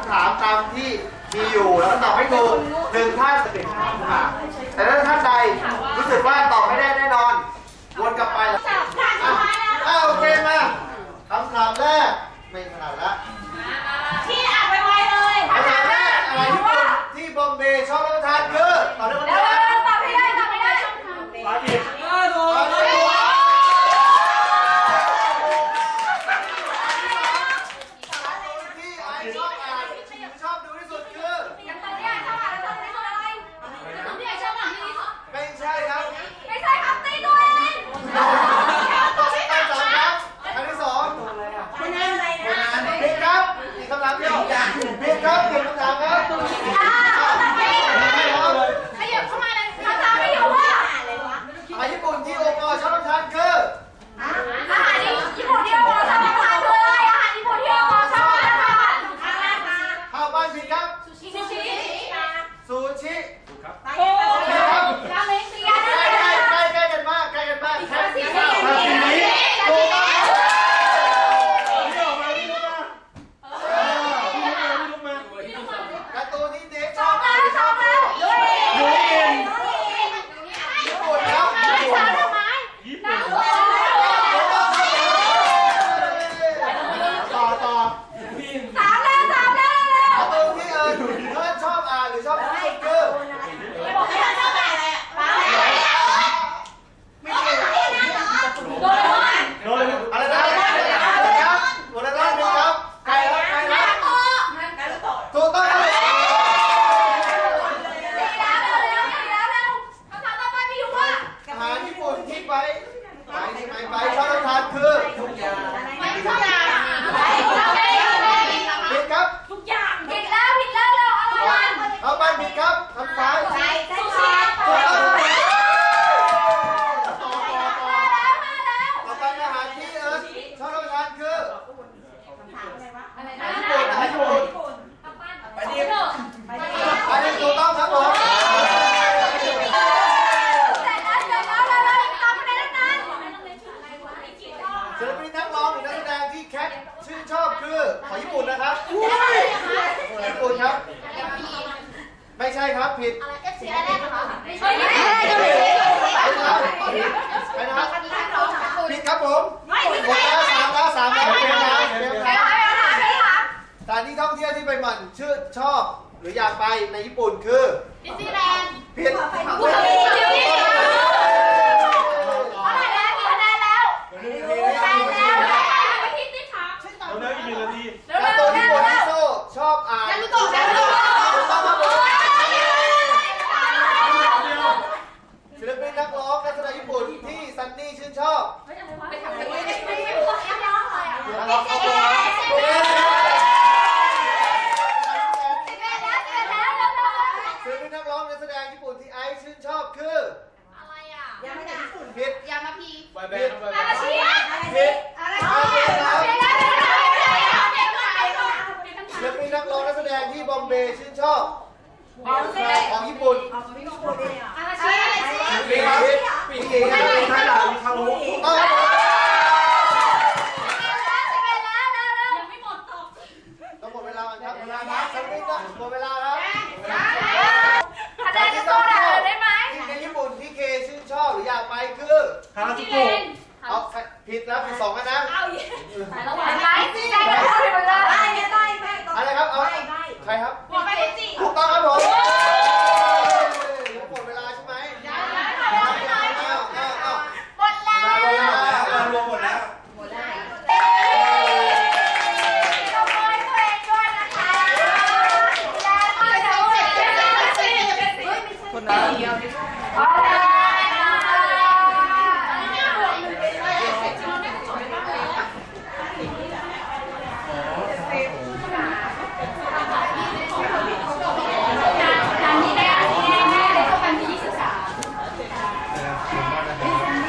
ำถามตามที่มีอยู่แล้วก็ตอบให้ถูกหนึ่งท่านหนึ่งท่านค่ะแต่ถ้าท่านใดรู้สึกว่าตอบไม่ได้แน่นอนวนกลับไปแอ้าโอเคมาคำถามแรกไม่ขนาดละที่อ่านไวเลยคำถามแรกอะไรที่ที่บอมเบย์ชอบรับประทานคือตอบได้คนเดียวตอบไม่ได้ตอบไม่ได้ตอบผิดตอบถูก อยผิดครับ ซูชิซูชิซูชิถูกครับ ถูกครับ กาเล็ก ชอบคือของญี่ปุ่นนะครับญี่ปุ่นครับ ไม่ใช่ครับผิดอะไรเอฟซีอะไรกเหรอะไม่ใช่ไม่ใช่ไม่ใช่ไม่นะคผิดครับผมหมดแล้สามแล้วสามแล้วเดี๋ยวนะเดี๋วสถานที่ท่องเที่ยวที่ไปหมั่นชื่อชอบ หรืออยากไปในญี่ปุ่นคือดิสนีย์แลนด์ผิด ครับขอบคุณครับศิลปินนักร้องนักแสดงญี่ปุ่นที่ไอชื่นชอบคือพิษยามาพีบอยแบนด์บอยแบนด์พิษศิลปินนักร้องนักแสดงที่บอมเบย์ชื่นชอบของญี่ปุ่นของญี่ปุ่นอาชีพอาชีพปีกปีก หมดเวลาแล้วคะแนนจะสู้ด่ได้ไหมทีมในญี่ปุ่นที่เคชื่นชอบหรืออยากไปคือฮาราจูโกะผิดนะผิดสองแล้วนะเอาอีกไปละวันไ